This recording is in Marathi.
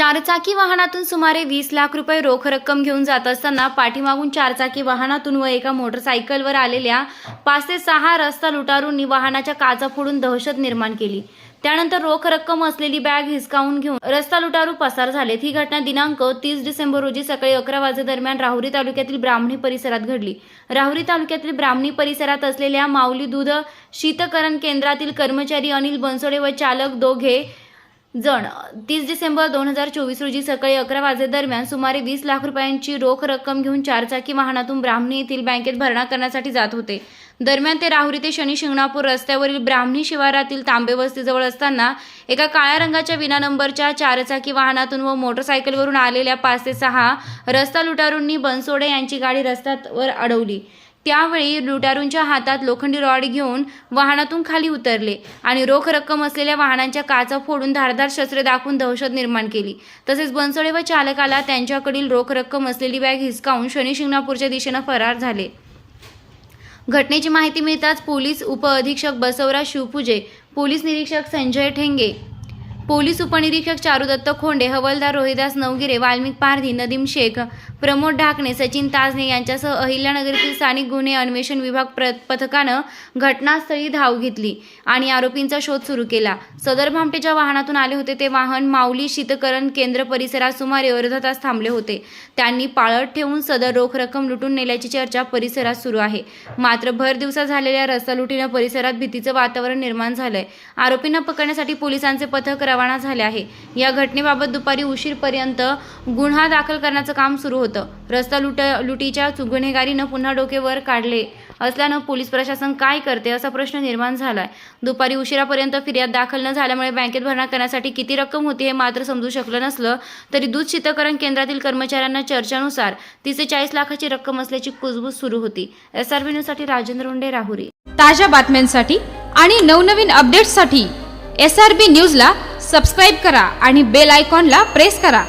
चारचाकी वाहनातून सुमारे वीस लाख रुपये रोख रक्कम घेऊन जात असताना पाठीमागून चारचाकी वाहनातून व एका मोटरसायकलवर आलेल्या पाच ते सहा रस्ता लुटारूंनी वाहनाच्या काचा फोडून दहशत निर्माण केली. त्यानंतर रोख रक्कम असलेली बॅग हिसकावून घेऊन रस्ता लुटारू पसार झालेत. ही घटना दिनांक तीस डिसेंबर रोजी सकाळी अकरा वाजेदरम्यान राहुरी तालुक्यातील ब्राह्मणी परिसरात घडली. राहुरी तालुक्यातील ब्राह्मणी परिसरात असलेल्या माऊली दूध शीतकरण केंद्रातील कर्मचारी अनिल बनसोडे व चालक दोघे जण. तीस डिसेंबर दोन हजार चोवीस रोजी सकाळी अकरा वाजेदरम्यान सुमारे वीस लाख रुपयांची रोख रक्कम घेऊन चारचाकी वाहनातून ब्राह्मणी येथील बँकेत भरणा करण्यासाठी जात होते. दरम्यान ते राहुरी ते शनी शिंगणापूर रस्त्यावरील ब्राह्मणी शिवारातील तांबे वस्तीजवळ असताना एका काळ्या रंगाच्या विना नंबरच्या चारचाकी वाहनातून व मोटरसायकलवरून आलेल्या पाच ते सहा रस्ता लुटारूंनी बनसोडे यांची गाडी रस्त्यावर अडवली. त्यावेळी लुटारूंच्या हातात लोखंडी रॉड घेऊन वाहनातून खाली उतरले आणि रोख रक्कम असलेल्या वाहनांच्या काचा फोडून धारदार शस्त्रे दाखवून दहशत निर्माण केली. तसेच बनसोडे व चालकाला त्यांच्याकडील रोख रक्कम असलेली बॅग हिसकावून शनी शिंगणापूरच्या दिशेनं फरार झाले. घटनेची माहिती मिळताच पोलीस उपअधीक्षक बसवराज शिवपूजे पोलीस निरीक्षक संजय ठेंगे पोलीस उपनिरीक्षक चारुदत्त खोंडे हवलदार रोहिदास नवगिरे वाल्मिक पारधी नदीम शेख प्रमोद ढाकणे सचिन ताजने यांच्यासह अहिल्यानगरीतील स्थानिक गुन्हे अन्वेषण विभाग प्र पथकानं घटनास्थळी धाव घेतली आणि आरोपींचा शोध सुरू केला. सदर भामटेच्या वाहनातून आले होते ते वाहन माऊली शीतकरण केंद्र परिसरात सुमारे अर्धा तास थांबले होते. त्यांनी पाळत ठेवून सदर रोख रक्कम लुटून नेल्याची चर्चा परिसरात सुरू आहे. मात्र भर दिवसा झालेल्या रस्ता लुटीनं परिसरात भीतीचं वातावरण निर्माण झालंय. आरोपींना पकडण्यासाठी पोलिसांचे पथक रवाना झाले आहे. या घटनेबाबत दुपारी उशीरपर्यंत गुन्हा दाखल करण्याचं काम सुरू होतं. रस्ता लुट लुटीच्या गुन्हेगारीनं पुन्हा डोके वर काढले. असल्यानं पोलीस प्रशासन काय करते असा प्रश्न निर्माण झालाय. दुपारी उशिरापर्यंत फिर्याद दाखल न झाल्यामुळे बँकेत भरणा करण्यासाठी किती रक्कम होती हे मात्र समजू शकलं नसलं तरी दूध शीतकरण केंद्रातील कर्मचाऱ्यांना चर्चेनुसार तीस ते चाळीस लाखाची रक्कम असल्याची कुजबूज सुरू होती. एस आर न्यूजसाठी राजेंद्र उंडे राहुरी. ताज्या बातम्यांसाठी आणि नवनवीन अपडेट्ससाठी एस आर बी न्यूजला सबस्क्राईब करा आणि बेल आयकॉनला प्रेस करा.